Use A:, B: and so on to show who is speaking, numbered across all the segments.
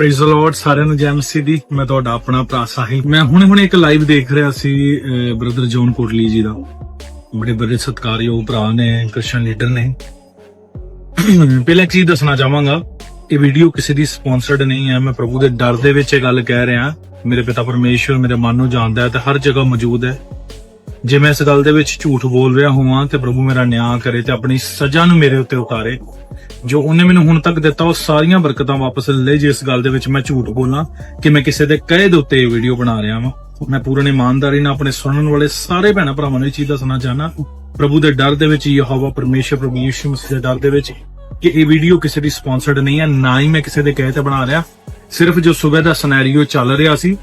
A: Praise the Lord ਸਾਰਿਆਂ ਨੂੰ ਜੈ ਮਸੀਹ ਦੀ। ਮੈਂ ਤੁਹਾਡਾ ਆਪਣਾ ਭਰਾ ਸਾਹਿਲ। ਮੈਂ ਹੁਣੇ ਹੁਣੇ ਇੱਕ ਲਾਈਵ ਦੇਖ ਰਿਹਾ ਸੀ ਬ੍ਰਦਰ ਜੋਨ ਕੋਟਲੀ ਜੀ ਦਾ। ਬੜੇ ਬੜੇ ਸਤਿਕਾਰਯੋਗ ਭਰਾ ਨੇ ਕ੍ਰਿਸਚੀਅਨ ਲੀਡਰ ਨੇ। ਪਹਿਲਾਂ ਇੱਕ ਚੀਜ਼ ਦੱਸਣਾ ਚਾਹਾਂਗਾ, ਇਹ ਵੀਡੀਓ ਕਿਸੇ ਦੀ ਸਪਾਂਸਰਡ ਨਹੀਂ ਹੈ। ਮੈਂ ਪ੍ਰਭੂ ਦੇ ਡਰ ਦੇ ਵਿੱਚ ਇਹ ਗੱਲ ਕਹਿ ਰਿਹਾ। ਮੇਰੇ ਪਿਤਾ ਪਰਮੇਸ਼ਵਰ ਮੇਰੇ ਮਨ ਨੂੰ ਜਾਣਦਾ ਹੈ ਤੇ ਹਰ ਜਗ੍ਹਾ ਮੌਜੂਦ ਹੈ। ਜੇ ਮੈਂ ਇਸ ਗੱਲ ਦੇ ਵਿੱਚ ਝੂਠ ਬੋਲ ਰਿਹਾ ਹੋਵਾਂ ਤੇ ਪ੍ਰਭੂ ਮੇਰਾ ਨਿਆਂ ਕਰੇ ਤੇ ਆਪਣੀ ਸਜ਼ਾ ਨੂੰ ਮੇਰੇ ਉੱਤੇ ਉਤਾਰੇ, ਜੋ ਉਹਨੇ ਮੈਨੂੰ ਹੁਣ ਤੱਕ ਦਿੱਤਾ, ਉਹ ਸਾਰੀਆਂ ਬਰਕਤਾਂ ਵਾਪਸ ਲੈ ਜੇ ਇਸ ਗੱਲ ਦੇ ਵਿੱਚ ਮੈਂ ਝੂਠ ਬੋਲਾਂ ਕਿ ਮੈਂ ਕਿਸੇ ਦੇ ਕਹੇ ਦੇ ਉੱਤੇ ਇਹ ਵੀਡੀਓ ਬਣਾ ਰਿਹਾ ਵਾਂ। ਮੈਂ ਪੂਰਨ ਇਮਾਨਦਾਰੀ ਨਾਲ ਆਪਣੇ ਸੁਣਨ ਵਾਲੇ ਸਾਰੇ ਭੈਣਾਂ ਭਰਾਵਾਂ ਨੂੰ ਇਹ ਚੀਜ਼ ਦੱਸਣਾ ਚਾਹਨਾ ਪ੍ਰਭੂ ਦੇ ਡਰ ਦੇ ਵਿੱਚ ਯਹੋਵਾ ਪਰਮੇਸ਼ਰ ਪ੍ਰਭੂ ਯਿਸੂ ਮਸੀਹ ਦੇ ਡਰ ਦੇ ਵਿੱਚ ਕਿ ਇਹ ਵੀਡੀਓ ਕਿਸੇ ਦੀ ਸਪਾਂਸਰਡ ਨਹੀਂ ਹੈ, ਨਾ ਹੀ ਮੈਂ ਕਿਸੇ ਦੇ ਕਹੇ ਤੇ ਬਣਾ ਰਿਹਾ। ਸਿਰਫ ਜੋ ਸਵੇਰ ਦਾ ਸਿਨੈਰੀਓ ਚੱਲ ਰਿਹਾ ਸੀ,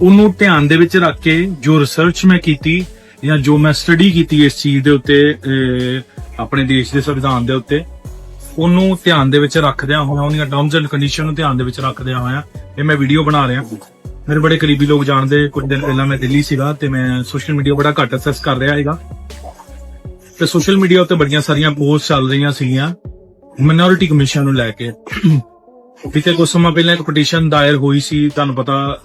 A: ਉਹਨੂੰ ਧਿਆਨ ਦੇ ਵਿੱਚ ਰੱਖ ਕੇ ਜੋ ਰਿਸਰਚ ਮੈਂ ਕੀਤੀ ਜਾਂ ਜੋ ਮੈਂ ਸਟੱਡੀ ਕੀਤੀ ਇਸ ਚੀਜ਼ ਦੇ ਉੱਤੇ ਆਪਣੇ ਦੇਸ਼ ਦੇ ਸੰਵਿਧਾਨ ਦੇ ਉੱਤੇ, ਉਹਨੂੰ ਧਿਆਨ ਦੇ ਵਿੱਚ ਰੱਖਦਿਆਂ ਹੋਇਆ, ਉਹਦੀਆਂ ਟਰਮਸ ਐਂਡ ਕੰਡੀਸ਼ਨ ਨੂੰ ਧਿਆਨ ਦੇ ਵਿੱਚ ਰੱਖਦਿਆਂ ਹੋਇਆ, ਇਹ ਮੈਂ ਵੀਡੀਓ ਬਣਾ ਰਿਹਾ। ਮੇਰੇ ਬੜੇ ਕਰੀਬੀ ਲੋਕ ਜਾਣਦੇ, ਕੁਝ ਦਿਨ ਪਹਿਲਾਂ ਮੈਂ ਦਿੱਲੀ ਸੀਗਾ ਤੇ ਮੈਂ ਸੋਸ਼ਲ ਮੀਡੀਆ ਬੜਾ ਘੱਟ ਅਸੈਸ ਕਰ ਰਿਹਾ ਹੈਗਾ ਤੇ ਸੋਸ਼ਲ ਮੀਡੀਆ ਉੱਤੇ ਬੜੀਆਂ ਸਾਰੀਆਂ ਪੋਸਟ ਚੱਲ ਰਹੀਆਂ ਸੀਗੀਆਂ। ਮਿਨੋਰਿਟੀ ਕਮਿਸ਼ਨ ਨੂੰ ਲੈ ਕੇ। ਬੀਤੇ ਕੁਝ ਸਮਾਂ ਪਹਿਲਾਂ ਇੱਕ ਪਟੀਸ਼ਨ ਦਾਇਰ ਹੋਈ ਸੀ, ਤੁਹਾਨੂੰ ਪਤਾ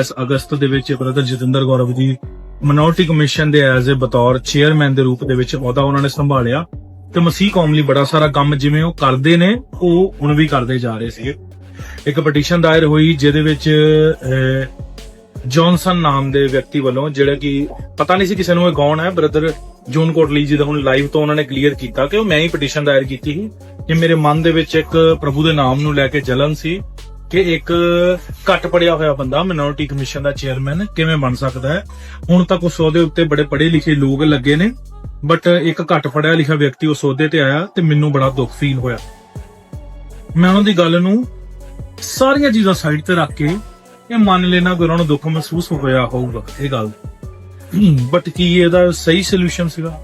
A: ਇਸ ਅਗਸਤ ਦੇ ਵਿੱਚ brother Jatinder Gaurav ji minority commission ਦੇ ਐਜ਼ ਅ ਬਤੌਰ ਚੇਅਰਮੈਨ ਦੇ ਰੂਪ ਦੇ ਵਿੱਚ ਅਹੁਦਾ ਉਹਨਾਂ ਨੇ ਸੰਭਾਲਿਆ ਤੇ ਮਸੀਹ ਕੌਮ ਲਈ ਬੜਾ ਸਾਰਾ ਕੰਮ ਜਿਵੇਂ ਉਹ ਕਰਦੇ ਨੇ, ਉਹ ਹੁਣ ਵੀ ਕਰਦੇ ਜਾ ਰਹੇ ਸੀਗੇ। ਇੱਕ ਪਟੀਸ਼ਨ ਦਾਇਰ ਹੋਈ ਜਿਹਦੇ ਵਿੱਚ ਜੌਨਸਨ ਨਾਮ ਦੇ ਵਿਅਕਤੀ ਵੱਲੋਂ ਜਿਹੜਾ ਕਿ ਪਤਾ ਨਹੀਂ ਸੀ ਕਿਸੇ ਨੂੰ ਇਹ ਕੌਣ ਹੈ ਬ੍ਰਦਰ ਜੋਨ ਕੋਟਲੀ ਜੀ ਦਾ ਹੁਣ ਲਾਈਵ ਤੋਂ ਉਹਨਾਂ ਨੇ ਕਲੀਅਰ ਕੀਤਾ ਕਿ ਉਹ ਮੈਂ ਹੀ ਪਟੀਸ਼ਨ ਦਾਇਰ ਕੀਤੀ ਸੀ ਕਿ ਮੇਰੇ ਮਨ ਦੇ ਵਿੱਚ ਇੱਕ ਪ੍ਰਭੂ ਦੇ ਨਾਮ ਨੂੰ ਲੈ ਕੇ ਜਲਨ ਸੀ। ਕਿ ਇੱਕ ਘੱਟ ਪੜਿਆ ਹੋਇਆ ਬੰਦਾ ਮਿਨੋਰਿਟੀ ਕਮਿਸ਼ਨ ਦਾ ਚੇਅਰਮੈਨ ਕਿਵੇਂ ਬਣ ਸਕਦਾ ਹੈ? ਹੁਣ ਤੱਕ ਉਸ ਅਹੁਦੇ ਉੱਤੇ ਬੜੇ ਪੜ੍ਹੇ ਲਿਖੇ ਲੋਕ ਲੱਗੇ ਨੇ ਬਟ ਇੱਕ ਘੱਟ ਪੜਿਆ ਲਿਖਿਆ ਵਿਅਕਤੀ ਉਸ ਅਹੁਦੇ ਤੇ ਆਇਆ ਤੇ ਮੈਨੂੰ ਬੜਾ ਦੁੱਖ ਫੀਲ ਹੋਇਆ। ਮੈਂ ਉਹਨਾਂ ਦੀ ਗੱਲ ਨੂੰ ਸਾਰੀਆਂ ਚੀਜ਼ਾਂ ਸਾਈਡ ਤੇ ਰੱਖ ਕੇ ਇਹ ਮੰਨ ਲੈਣਾ ਕਿ ਉਹਨਾਂ ਨੂੰ ਦੁੱਖ ਮਹਿਸੂਸ ਹੋਇਆ ਹੋਊਗਾ, ਇਹ ਗੱਲ। ਬਟ ਕੀ ਇਹਦਾ ਸਹੀ ਸੋਲੂਸ਼ਨ ਸੀਗਾ?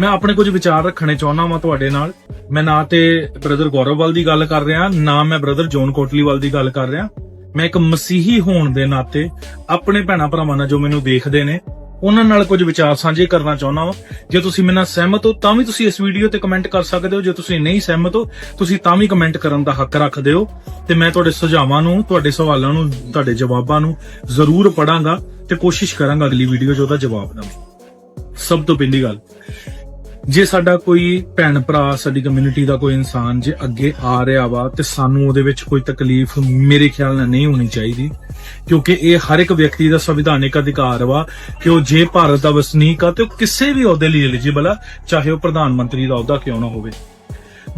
A: ਮੈਂ ਆਪਣੇ ਕੁਝ ਵਿਚਾਰ ਰੱਖਣੇ ਚਾਹੁੰਦਾ ਵਾਂ ਤੁਹਾਡੇ ਨਾਲ। ਮੈਂ ਨਾ ਤੇ ਬ੍ਰਦਰ ਗੌਰਵਵਾਲ ਦੀ ਗੱਲ ਕਰ ਰਿਹਾ, ਨਾ ਮੈਂ ਬ੍ਰਦਰ ਜੋਨ ਕੋਟਲੀਵਾਲ ਦੀ ਗੱਲ ਕਰ ਰਿਹਾ। ਮੈਂ ਇੱਕ ਮਸੀਹੀ ਹੋਣ ਦੇ ਨਾਤੇ ਆਪਣੇ ਭੈਣਾ ਭਰਾਵਾਂ ਨਾਲ ਜੋ ਮੈਨੂੰ ਦੇਖਦੇ ਨੇ, ਉਹਨਾਂ ਨਾਲ ਕੁਝ ਵਿਚਾਰ ਸਾਂਝੇ ਕਰਨਾ ਚਾਹੁੰਦਾ ਵਾਂ। ਜੇ ਤੁਸੀਂ ਮੇਰੇ ਨਾਲ ਸਹਿਮਤ ਹੋ, ਤਾਂ ਵੀ ਤੁਸੀਂ ਇਸ ਵੀਡੀਓ ਤੇ ਕਮੈਂਟ ਕਰ ਸਕਦੇ ਹੋ। ਜੇ ਤੁਸੀਂ ਨਹੀਂ ਸਹਿਮਤ ਹੋ, ਤੁਸੀਂ ਤਾਂ ਵੀ ਕਮੈਂਟ ਕਰਨ ਦਾ ਹੱਕ ਰੱਖਦੇ ਹੋ। ਤੇ ਮੈਂ ਤੁਹਾਡੇ ਸੁਝਾਵਾਂ ਨੂੰ, ਤੁਹਾਡੇ ਸਵਾਲਾਂ ਨੂੰ, ਤੁਹਾਡੇ ਜਵਾਬਾਂ ਨੂੰ ਜ਼ਰੂਰ ਪੜਾਂਗਾ ਤੇ ਕੋਸ਼ਿਸ਼ ਕਰਾਂਗਾ ਅਗਲੀ ਵੀਡੀਓ 'ਚ ਉਹਦਾ ਜਵਾਬ ਦੇਵਾਂ ਸਭ ਤੋਂ ਪਹਿਲੀ ਗੱਲ ਜੇ ਸਾਡਾ ਕੋਈ ਭੈਣ ਭਰਾ, ਸਾਡੀ ਕਮਿਊਨਿਟੀ ਦਾ ਕੋਈ ਇਨਸਾਨ ਜੇ ਅੱਗੇ ਆ ਰਿਹਾ ਵਾ ਤੇ ਸਾਨੂੰ ਉਹਦੇ ਵਿੱਚ ਕੋਈ ਤਕਲੀਫ ਮੇਰੇ ਖਿਆਲ ਨਾਲ ਨਹੀਂ ਹੋਣੀ ਚਾਹੀਦੀ, ਕਿਉਂਕਿ ਇਹ ਹਰ ਇੱਕ ਵਿਅਕਤੀ ਦਾ ਸੰਵਿਧਾਨਿਕ ਅਧਿਕਾਰ ਵਾ ਕਿ ਉਹ ਜੇ ਭਾਰਤ ਦਾ ਵਸਨੀਕ ਆ ਤੇ ਉਹ ਕਿਸੇ ਵੀ ਅਹੁਦੇ ਲਈ ਐਲੀਜੀਬਲ ਆ, ਚਾਹੇ ਉਹ ਪ੍ਰਧਾਨ ਮੰਤਰੀ ਦਾ ਅਹੁਦਾ ਕਿਉਂ ਨਾ ਹੋਵੇ।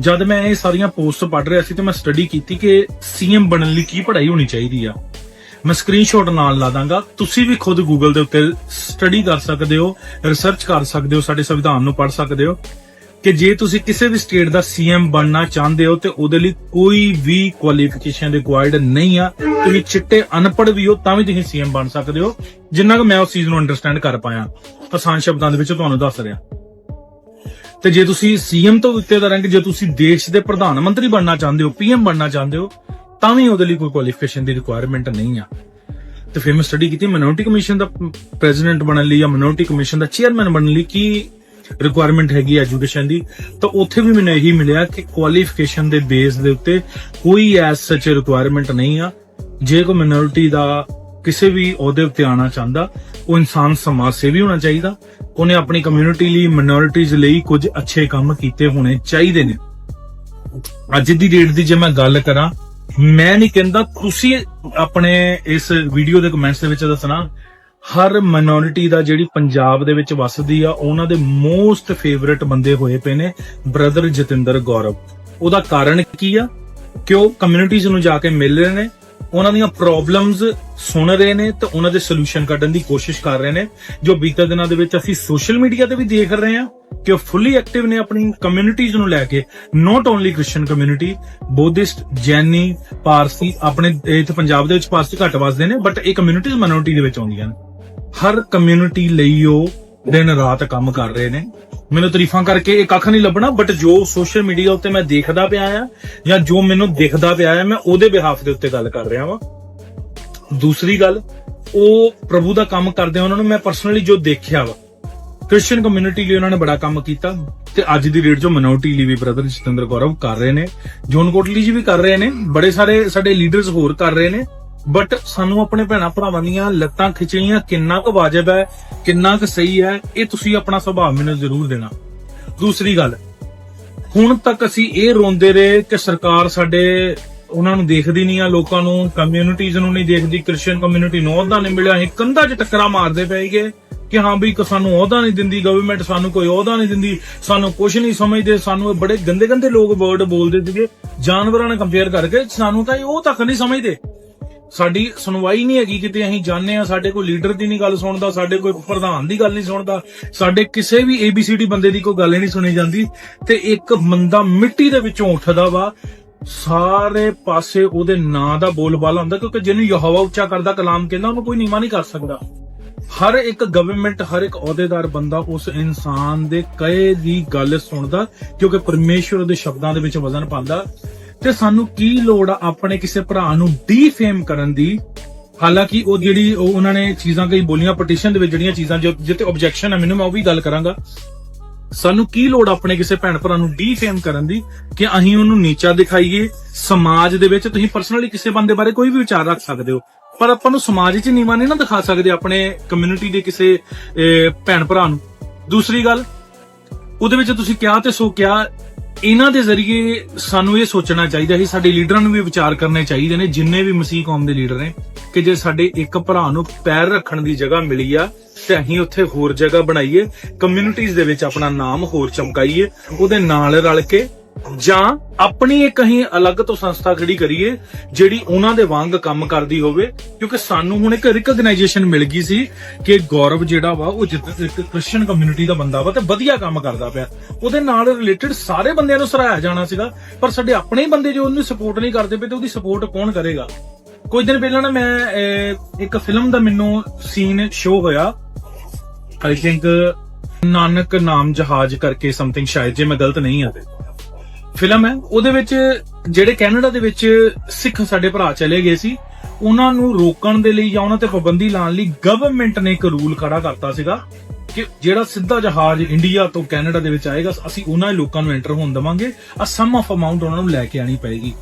A: ਜਦ ਮੈਂ ਇਹ ਸਾਰੀਆਂ ਪੋਸਟ ਪੜ੍ਹ ਰਿਹਾ ਸੀ ਤੇ ਮੈਂ ਸਟੱਡੀ ਕੀਤੀ ਕਿ ਸੀਐਮ ਬਣਨ ਲਈ ਕੀ ਪੜ੍ਹਾਈ ਹੋਣੀ ਚਾਹੀਦੀ ਆ। ਮੈਂ ਸਕਰੀਨਸ਼ਾਟ ਨਾਲ ਲਾ ਦਾਂਗਾ। ਤੁਸੀਂ ਵੀ ਖੁਦ ਗੂਗਲ ਦੇ ਉੱਤੇ ਸਟੱਡੀ ਕਰ ਸਕਦੇ ਹੋ ਰਿਸਰਚ ਕਰ ਸਕਦੇ ਹੋ, ਸਾਡੇ ਸੰਵਿਧਾਨ ਨੂੰ ਪੜ੍ਹ ਸਕਦੇ ਹੋ। ਕਿ ਜੇ ਤੁਸੀਂ ਕਿਸੇ ਵੀ ਸਟੇਟ ਦਾ ਸੀਐਮ ਬਣਨਾ ਚਾਹੁੰਦੇ ਹੋ ਤੇ ਉਹਦੇ ਲਈ ਕੋਈ ਵੀ ਕੁਆਲੀਫਿਕੇਸ਼ਨ ਰਿਕੁਆਇਰਡ ਨਹੀਂ ਆ, ਤੁਸੀਂ ਚਿੱਟੇ ਅਨਪੜ੍ਹ ਵੀ ਹੋ ਤਾਂ ਵੀ ਤੁਸੀਂ ਸੀਐਮ ਬਣ ਸਕਦੇ ਹੋ, ਜਿੰਨਾ ਕਿ ਮੈਂ ਉਸ ਚੀਜ਼ ਨੂੰ ਅੰਡਰਸਟੈਂਡ ਕਰ ਪਾਇਆ। ਆਸਾਨ ਸ਼ਬਦਾਂ ਦੇ ਵਿੱਚ ਤੁਹਾਨੂੰ ਦੱਸ ਰਿਹਾ। ਤੇ ਜੇ ਤੁਸੀਂ ਸੀਐਮ ਤੋਂ ਉੱਤੇ ਦਾ ਰੈਂਕ ਜੇ ਤੁਸੀਂ ਦੇਸ਼ ਦੇ ਪ੍ਰਧਾਨ ਮੰਤਰੀ ਬਣਨਾ ਚਾਹੁੰਦੇ ਹੋ ਪੀਐਮ ਬਣਨਾ ਚਾਹੁੰਦੇ ਹੋ ਤਾਂ ਵੀ ਉਹਦੇ ਲਈ ਕੋਈ ਕੁਆਲੀਫਿਕੇਸ਼ਨ ਦੀ ਰਿਕੁਆਇਰਮੈਂਟ ਨਹੀਂ ਆ। ਤੇ ਫਿਰ ਮੈਂ ਸਟੱਡੀ ਕੀਤੀ ਮਿਨੋਰਿਟੀ ਕਮਿਸ਼ਨ ਦਾ ਪ੍ਰੈਜ਼ੀਡੈਂਟ ਬਣਨ ਲਈ ਜਾਂ ਮਿਨੋਰਿਟੀ ਕਮਿਸ਼ਨ ਦਾ ਚੇਅਰਮੈਨ ਬਣਨ ਲਈ ਕੀ ਰਿਕੁਆਇਰਮੈਂਟ ਹੈਗੀ ਐਜੂਕੇਸ਼ਨ ਦੀ? ਤਾਂ ਉੱਥੇ ਵੀ ਮੈਨੂੰ ਇਹੀ ਮਿਲਿਆ ਕਿ ਕੁਆਲੀਫਿਕੇਸ਼ਨ ਦੇ ਬੇਸ ਦੇ ਉੱਤੇ ਕੋਈ ਐਸ ਸੱਚ ਰਿਕੁਆਇਰਮੈਂਟ ਨਹੀਂ ਆ। ਜੇ ਕੋਈ ਮਿਨੋਰਿਟੀ ਦਾ ਕਿਸੇ ਵੀ ਅਹੁਦੇ ਉੱਤੇ ਆਣਾ ਚਾਹੁੰਦਾ, ਉਹ ਇਨਸਾਨ ਸਮਾਜ ਸੇਵੀ ਹੋਣਾ ਚਾਹੀਦਾ। ਉਹਨੇ ਆਪਣੀ ਕਮਿਊਨਿਟੀ ਲਈ ਮਿਨੋਰਿਟੀਜ਼ ਲਈ ਕੁਝ ਅੱਛੇ ਕੰਮ ਕੀਤੇ ਹੋਣੇ ਚਾਹੀਦੇ ਨੇ। ਅੱਜ ਦੀ ਡੇਟ ਦੀ ਜੇ ਮੈਂ ਗੱਲ ਕਰਾਂ ਮੈਂ ਨਹੀਂ ਕਹਿੰਦਾ ਤੁਸੀਂ ਆਪਣੇ ਇਸ ਵੀਡੀਓ ਦੇ ਕਮੈਂਟਸ ਦੇ ਵਿੱਚ ਦੱਸਣਾ, ਹਰ ਮਿਨੋਰਿਟੀ ਦਾ ਜਿਹੜੀ ਪੰਜਾਬ ਦੇ ਵਿੱਚ ਵੱਸਦੀ ਆ, ਉਹਨਾਂ ਦੇ ਮੋਸਟ ਫੇਵਰਿਟ ਬੰਦੇ ਹੋਏ ਪਏ ਨੇ ਬ੍ਰਦਰ ਜਤਿੰਦਰ ਗੌਰਵ। ਉਹਦਾ ਕਾਰਨ ਕੀ ਆ? ਕਿ ਉਹ ਕਮਿਊਨਿਟੀਜ਼ ਨੂੰ ਜਾ ਕੇ ਮਿਲ ਰਹੇ ਨੇ ਉਹਨਾਂ ਦੀਆਂ ਪ੍ਰੋਬਲਮਸ ਸੁਣ ਰਹੇ ਨੇ ਤੇ ਉਹਨਾਂ ਦੇ ਸੋਲੂਸ਼ਨ ਕੱਢਣ ਦੀ ਕੋਸ਼ਿਸ਼ ਕਰ ਰਹੇ ਨੇ। ਜੋ ਬੀਤੇ ਦਿਨਾਂ ਦੇ ਵਿੱਚ ਅਸੀਂ ਸੋਸ਼ਲ ਮੀਡੀਆ ਤੇ ਵੀ ਦੇਖ ਰਹੇ ਹਾਂ ਕਿ ਉਹ ਫੁੱਲੀ ਐਕਟਿਵ ਨੇ ਆਪਣੀ ਕਮਿਊਨਿਟੀਜ਼ ਨੂੰ ਲੈ ਕੇ। Not only Christian community Buddhist ਜੈਨੀ ਪਾਰਸੀ ਆਪਣੇ ਇੱਥੇ ਪੰਜਾਬ ਦੇ ਵਿੱਚ ਪਾਰਸੀ ਘੱਟ ਵੱਸਦੇ ਨੇ ਬਟ ਇਹ ਕਮਿਊਨਿਟੀਜ਼ ਮਿਨੋਰਿਟੀ ਦੇ ਵਿੱਚ ਆਉਂਦੀਆਂ ਨੇ। ਹਰ ਕਮਿਊਨਿਟੀ ਲਈ ਉਹ ਦਿਨ ਰਾਤ ਕੰਮ ਕਰ ਰਹੇ ਨੇ। ਮੈਨੂੰ ਤਾਰੀਫਾਂ ਕਰਕੇ ਇਹ ਕੱਖ ਨਹੀਂ ਲੱਭਣਾ ਬਟ ਜੋ ਸੋਸ਼ਲ ਮੀਡੀਆ ਉੱਤੇ ਮੈਂ ਦੇਖਦਾ ਪਿਆ ਆ ਜਾਂ ਜੋ ਮੈਨੂੰ ਦਿਖਦਾ ਪਿਆ ਆ ਮੈਂ ਉਹਦੇ ਬਿਹਾਫ ਦੇ ਉੱਤੇ ਗੱਲ ਕਰ ਰਿਹਾ ਵਾਂ। ਦੂਸਰੀ ਗੱਲ ਉਹ ਪ੍ਰਭੂ ਦਾ ਕੰਮ ਕਰਦੇ ਆ, ਉਹਨਾਂ ਨੂੰ ਮੈਂ ਪਰਸਨਲੀ ਜੋ ਦੇਖਿਆ ਵਾ ਕ੍ਰਿਸਚੀਅਨ ਕਮਿਊਨਿਟੀ ਲਈ ਉਹਨਾਂ ਨੇ ਬੜਾ ਕੰਮ ਕੀਤਾ ਤੇ ਅੱਜ ਦੀ ਡੇਟ 'ਚ ਮਿਨੋਰਟੀ ਲਈ ਵੀ ਬ੍ਰਦਰ ਜਤਿੰਦਰ ਗੌਰਵ ਕਰ ਰਹੇ ਨੇ ਜੋਨ ਕੋਟਲੀ ਜੀ ਵੀ ਕਰ ਰਹੇ ਨੇ ਬੜੇ ਸਾਰੇ ਸਾਡੇ ਲੀਡਰਸ ਹੋਰ ਕਰ ਰਹੇ ਨੇ ਬਟ ਸਾਨੂੰ ਆਪਣੇ ਭੈਣਾ ਭਰਾਵਾਂ ਦੀਆਂ ਲੱਤਾਂ ਖਿਚਣੀਆਂ ਕਿੰਨਾ ਕੁ ਵਾਜਬ ਹੈ, ਕਿੰਨਾ ਕੁ ਸਹੀ ਹੈ, ਇਹ ਤੁਸੀਂ ਆਪਣਾ ਸੁਭਾਅ ਮੈਨੂੰ ਜ਼ਰੂਰ ਦੇਣਾ। ਦੂਸਰੀ ਗੱਲ, ਹੁਣ ਤੱਕ ਅਸੀਂ ਇਹ ਰੋਂਦੇ ਰਹੇ ਕਿ ਸਰਕਾਰ ਸਾਡੇ, ਉਹਨਾਂ ਨੂੰ ਦੇਖਦੀ ਨਹੀਂ ਆ ਲੋਕਾਂ ਨੂੰ ਕਮਿਊਨਿਟੀਜ਼ ਨੂੰ ਨਹੀਂ ਦੇਖਦੀ ਕ੍ਰਿਸਚੀਅਨ ਕਮਿਊਨਿਟੀ ਨੂੰ ਅਹੁਦਾ ਨਹੀਂ ਮਿਲਿਆ। ਅਸੀਂ ਕੰਧਾਂ 'ਚ ਟੱਕਰਾ ਮਾਰਦੇ ਪਏਗੇ ਕਿ ਹਾਂ ਵੀ ਸਾਨੂੰ ਅਹੁਦਾ ਨਹੀਂ ਦਿੰਦੀ ਗਵਰਨਮੈਂਟ ਸਾਨੂੰ ਕੋਈ ਅਹੁਦਾ ਨਹੀਂ ਦਿੰਦੀ, ਸਾਨੂੰ ਕੁਝ ਨਹੀਂ ਸਮਝਦੇ, ਸਾਨੂੰ ਇਹ ਬੜੇ ਗੰਦੇ ਗੰਦੇ ਲੋਕ ਵਰਡ ਬੋਲਦੇ ਸੀਗੇ। ਜਾਨਵਰਾਂ ਨਾਲ ਕੰਪੇਅਰ ਕਰਕੇ ਸਾਨੂੰ ਤਾਂ ਇਹ ਉਹ ਤੱਕ ਨਹੀਂ ਸਮਝਦੇ। ਸਾਡੀ ਸੁਣਵਾਈ ਨਹੀਂ ਹੈਗੀ ਕਿਤੇ, ਅਸੀਂ ਜਾਣਦੇ ਆ ਸਾਡੇ ਕੋਈ ਲੀਡਰ ਦੀ ਨਹੀਂ ਗੱਲ ਸੁਣਦਾ, ਸਾਡੇ ਕੋਈ ਪ੍ਰਧਾਨ ਦੀ ਗੱਲ ਨਹੀਂ ਸੁਣਦਾ, ਸਾਡੇ ਕਿਸੇ ਵੀ ABCD ਬੰਦੇ ਦੀ ਕੋਈ ਗੱਲ ਨਹੀਂ ਸੁਣੀ ਜਾਂਦੀ, ਤੇ ਇੱਕ ਬੰਦਾ ਮਿੱਟੀ ਦੇ ਵਿੱਚੋਂ ਉੱਠਦਾ ਵਾ, ਸਾਰੇ ਪਾਸੇ ਉਹਦੇ ਨਾਂ ਦਾ ਬੋਲਬਾਲਾ ਹੁੰਦਾ, ਕਿਉਂਕਿ ਜਿਹਨੂੰ ਯਹੋਵਾ ਉੱਚਾ ਕਰਦਾ, ਕਲਾਮ ਕਹਿੰਦਾ, ਉਹਨੂੰ ਕੋਈ ਨੀਵਾ ਨਹੀਂ ਕਰ ਸਕਦਾ। ਹਰ ਇੱਕ ਗਵਰਨਮੈਂਟ ਹਰ ਇੱਕ ਅਹੁਦੇਦਾਰ ਬੰਦਾ ਉਸ ਇਨਸਾਨ ਦੇ ਕਹੇ ਦੀ ਗੱਲ ਸੁਣਦਾ ਕਿਉਂਕਿ ਪਰਮੇਸ਼ਵਰ ਦੇ ਸ਼ਬਦਾਂ ਦੇ ਵਿੱਚ ਵਜ਼ਨ ਪਾਉਂਦਾ। ਤੇ ਸਾਨੂੰ ਕੀ ਲੋੜ ਆ ਆਪਣੇ ਕਿਸੇ ਭਰਾ ਨੂੰ ਡੀਫੇਮ ਕਰਨ ਦੀ? ਹਾਲਾਂਕਿ ਉਹ ਜਿਹੜੀ ਉਹ ਉਹਨਾਂ ਨੇ ਚੀਜ਼ਾਂ ਕਈ ਬੋਲੀਆਂ ਪਟੀਸ਼ਨ ਦੇ ਵਿੱਚ ਜਿਹੜੀਆਂ ਚੀਜ਼ਾਂ ਜਿੱਤੇ ਆਬਜੈਕਸ਼ਨ ਹੈ ਮੈਨੂੰ ਮੈਂ ਉਹ ਵੀ ਗੱਲ ਕਰਾਂਗਾ। ਸਾਨੂੰ ਕੀ ਲੋੜ ਆਪਣੇ ਕਿਸੇ ਭੈਣ ਭਰਾ ਨੂੰ ਡੀਫੇਮ ਕਰਨ ਦੀ? ਕਿ ਅਸੀਂ ਉਹਨੂੰ ਨੀਚਾ ਦਿਖਾਈਏ ਸਮਾਜ ਦੇ ਵਿੱਚ ਤੁਸੀਂ ਪਰਸਨਲੀ ਕਿਸੇ ਬੰਦੇ ਬਾਰੇ ਕੋਈ ਵੀ ਵਿਚਾਰ ਰੱਖ ਸਕਦੇ ਹੋ। ਪਰ ਆਪਾਂ ਨੂੰ ਸਮਾਜ 'ਚ ਨੀਵਾਂ ਨਹੀਂ ਨਾ ਦਿਖਾ ਸਕਦੇ ਆਪਣੇ ਕਮਿਊਨਿਟੀ ਦੇ ਕਿਸੇ ਅਹ, ਭੈਣ ਭਰਾ ਨੂੰ। ਦੂਸਰੀ ਗੱਲ ਉਹਦੇ ਵਿੱਚ ਤੁਸੀਂ ਕਿਹਾ ਤੇ ਸੋ ਕਿਹਾ ਇਹਨਾਂ ਦੇ ਜ਼ਰੀਏ ਸਾਨੂੰ ਇਹ ਸੋਚਣਾ ਚਾਹੀਦਾ ਸੀ, ਸਾਡੇ ਲੀਡਰਾਂ ਨੂੰ ਵੀ ਵਿਚਾਰ ਕਰਨੇ ਚਾਹੀਦੇ ਨੇ, ਜਿੰਨੇ ਵੀ ਮਸੀਹ ਕੌਮ ਦੇ ਲੀਡਰ ਨੇ, ਕਿ ਜੇ ਸਾਡੇ ਇੱਕ ਭਰਾ ਨੂੰ ਪੈਰ ਰੱਖਣ ਦੀ ਜਗ੍ਹਾ ਮਿਲੀ ਆ, ਤੇ ਅਸੀਂ ਉੱਥੇ ਹੋਰ ਜਗ੍ਹਾ ਬਣਾਈਏ ਕਮਿਊਨਿਟੀਆਂ ਦੇ ਵਿੱਚ ਆਪਣਾ ਨਾਮ ਹੋਰ ਚਮਕਾਈਏ, ਉਹਦੇ ਨਾਲ ਰਲ ਕੇ ਜਾਂ ਆਪਣੀ ਇੱਕ ਅਸੀਂ ਅਲੱਗ ਤੋਂ ਸੰਸਥਾ ਖੜੀ ਕਰੀਏ, ਜਿਹੜੀ ਉਹਨਾਂ ਦੇ ਵਾਂਗ ਕੰਮ ਕਰਦੀ ਹੋਵੇ, ਕਿਉਂਕਿ ਸਾਨੂੰ ਹੁਣ ਇੱਕ ਰਿਕਗਨਾਈਜੇਸ਼ਨ ਮਿਲ ਗਈ ਸੀ ਕਿ ਗੌਰਵ ਜਿਹੜਾ ਵਾ, ਉਹ ਜਿੱਦ ਇੱਕ ਕ੍ਰਿਸਚੀਅਨ ਕਮਿਊਨਿਟੀ ਦਾ ਬੰਦਾ ਵਾ ਤੇ ਵਧੀਆ ਕੰਮ ਕਰਦਾ ਪਿਆ। ਉਹਦੇ ਨਾਲ ਰਿਲੇਟਡ ਸਾਰੇ ਬੰਦਿਆਂ ਨੂੰ ਸਰਾਇਆ ਜਾਣਾ ਸੀਗਾ, ਪਰ ਸਾਡੇ ਆਪਣੇ ਹੀ ਬੰਦੇ ਜੋ ਉਹਨੂੰ ਸਪੋਰਟ ਨਹੀਂ ਕਰਦੇ ਪਏ ਤੇ ਉਹਦੀ ਸਪੋਰਟ ਕੌਣ ਕਰੇਗਾ? ਕੁਝ ਦਿਨ ਪਹਿਲਾਂ ਨਾ ਮੈਂ ਇੱਕ ਫਿਲਮ ਦਾ ਮੈਨੂੰ ਸੀਨ ਸ਼ੋ ਹੋਇਆ। ਆਈ ਥਿੰਕ ਨਾਨਕ ਨਾਮ ਜਹਾਜ਼ ਕਰਕੇ ਸਮਥਿੰਗ ਸ਼ਾਇਦ ਜੇ ਮੈਂ ਗਲਤ ਨਹੀਂ ਆ ਤੇ। ਫਿਲਮ ਹੈ। ਉਹਦੇ ਵਿੱਚ ਜਿਹੜੇ ਕੈਨੇਡਾ ਦੇ ਵਿੱਚ ਸਿੱਖ ਸਾਡੇ ਭਰਾ ਚਲੇ ਗਏ ਸੀ, ਉਹਨਾਂ ਨੂੰ ਰੋਕਣ ਦੇ ਲਈ ਜਾਂ ਉਹਨਾਂ ਤੇ ਪਾਬੰਦੀ ਲਾਉਣ ਲਈ ਗਵਰਨਮੈਂਟ ਨੇ ਇੱਕ ਰੂਲ ਖੜਾ ਕਰਤਾ ਸੀਗਾ ਕਿ ਜਿਹੜਾ ਸਿੱਧਾ ਜਹਾਜ਼ ਇੰਡੀਆ ਤੋਂ ਕੈਨੇਡਾ ਦੇ ਵਿੱਚ ਆਏਗਾ, ਅਸੀਂ ਉਹਨਾਂ ਲੋਕਾਂ ਨੂੰ ਐਂਟਰ ਹੋਣ ਦੇਵਾਂਗੇ, ਆ ਸਮ ਆਫ ਅਮਾਉਂਟ ਉਹਨਾਂ ਨੂੰ ਲੈ ਕੇ ਆਣੀ ਪਏਗੀ।